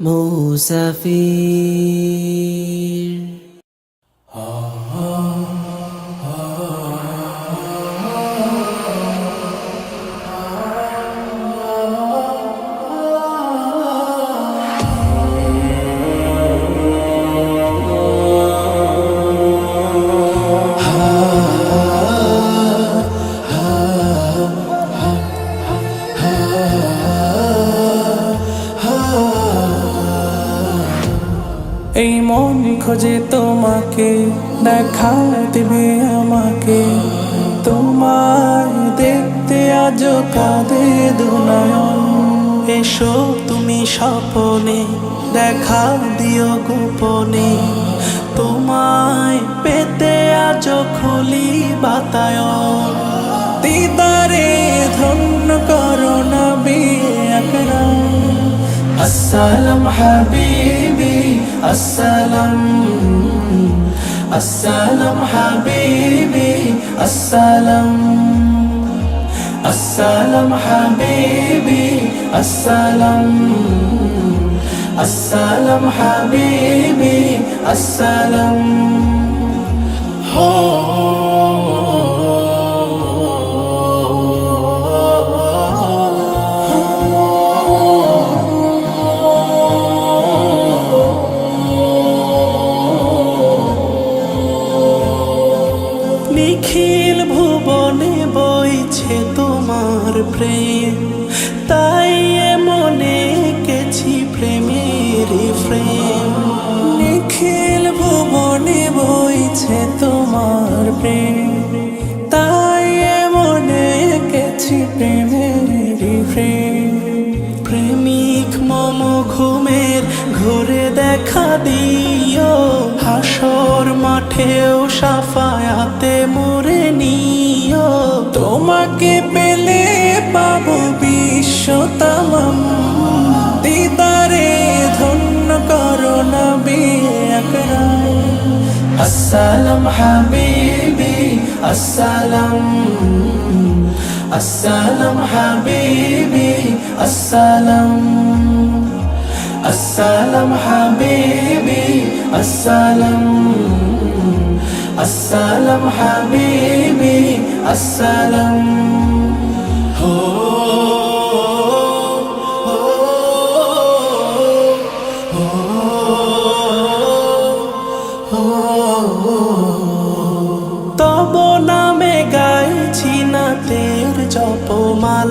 মুসাফির। মন খোঁজে তোমাকে, দেখা দেবে আমাকে। তোমায় দেখতে আজ কাঁদে দুনায়ন। এসো তুমি স্বপনে, দেখা দিও গোপনে। তোমায় পেতে আজ খুলি বাতায়ন। দিদারে ধন্য করো না বিয়ে আসসালাম হাবিব। السلام السلام حبيبي السلام السلام حبيبي السلام السلام حبيبي السلام প্রেম, তাই মনে কেছি প্রেমের প্রেম নিখিল ভুবনে বইছে তোমার প্রেম, তাই মনে কেছি প্রেমের প্রেম প্রেমিক মম ঘুমের ঘুরে দেখা দিও, হাসর মাঠেও সাফায়াতে মরে নিও। তোমাকে পেলে বিশ্বতাম দিদারে ধন্য করো নবী আকরাম। আসসালাম হাবিবি, আসসালাম আসসালাম হাবিবি, আসসালাম। আসসালাম হাবিবি, আসসালাম। আসসালাম হাবিবি, আসসালাম।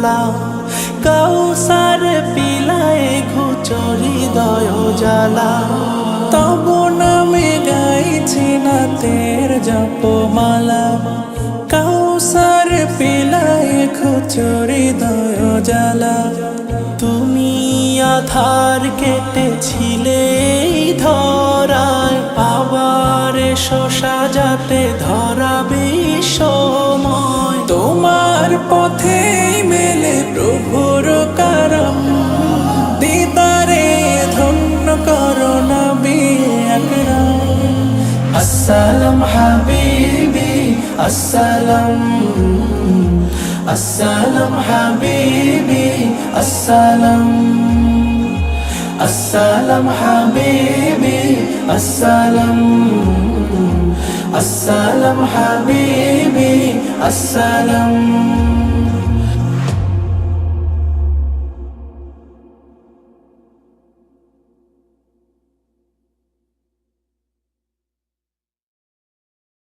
জপমালা কাউসার পিলায় ঘুচরি দয় জালা তব নামে গাইছি না তের জপমালা। কাউসার পিলায় ঘুচরি দয় জালা তুমি আধার কেটেছিলে ধরায়। আবার এসো সাজাতে ধরাবে সময়। তোমার পথে السلام حبيبي السلام السلام حبيبي السلام السلام حبيبي السلام السلام حبيبي السلام